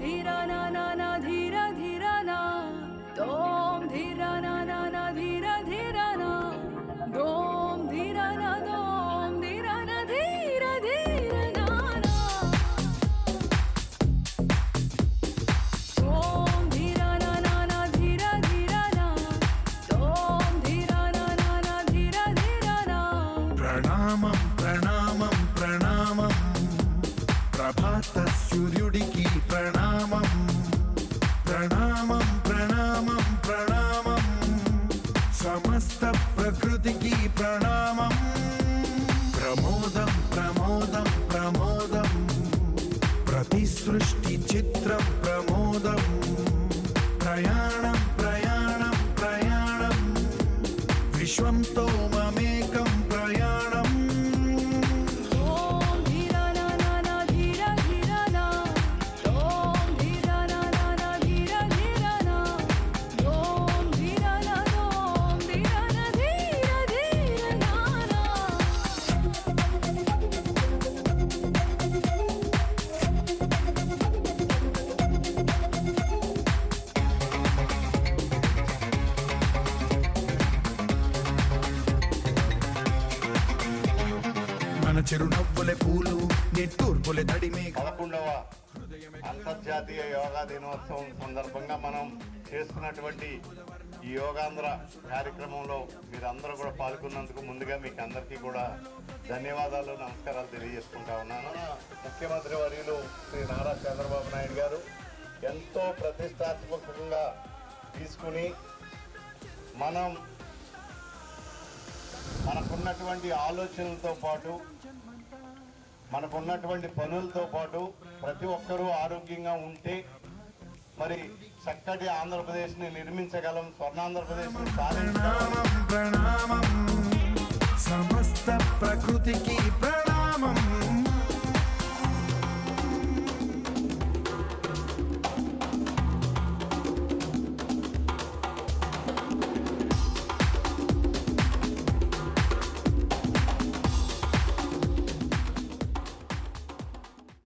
ধীরা না না না, ধীরা ধীরা না। দম ধীরা না না না, ধীরা ধীরা না। দম ধীরা না, দম ধীরা না, ধীরা ধীরা না না। দম ধীরা না না না, ধীরা ধীরা না। দম ধীরা না না না, ধীরা ধীরা না। প্রণামম। సమస్త ప్రకృతికి ప్రణామం. ప్రమోదం ప్రమోదం ప్రమోదం. ప్రతి సృష్టి చిత్రం ప్రమోదం. ప్రయాణం ప్రయాణం ప్రయాణం. విశ్వంతో మా మన చిరునవ్వులే పూలు నిట్టూర్పులే తడిమే పదకొండవ అంతర్జాతీయ యోగా దినోత్సవం సందర్భంగా మనం చేస్తున్నటువంటి ఈ యోగాంధ్ర కార్యక్రమంలో మీరందరూ కూడా పాల్గొన్నందుకు ముందుగా మీకు అందరికీ కూడా ధన్యవాదాలు నమస్కారాలు తెలియజేసుకుంటా ఉన్నాను. ముఖ్యమంత్రి వర్యులు శ్రీ నారా చంద్రబాబు నాయుడు గారు ఎంతో ప్రతిష్టాత్మకంగా తీసుకుని మనం మనకున్నటువంటి ఆలోచనలతో పాటు మనకున్నటువంటి పనులతో పాటు ప్రతి ఒక్కరూ ఆరోగ్యంగా ఉంటే మరి చక్కటి ఆంధ్రప్రదేశ్ని నిర్మించగలం స్వర్ణాంధ్రప్రదేశ్ని సాధించగలం ప్రణామం. సమస్త ప్రకృతికి ప్రణామం.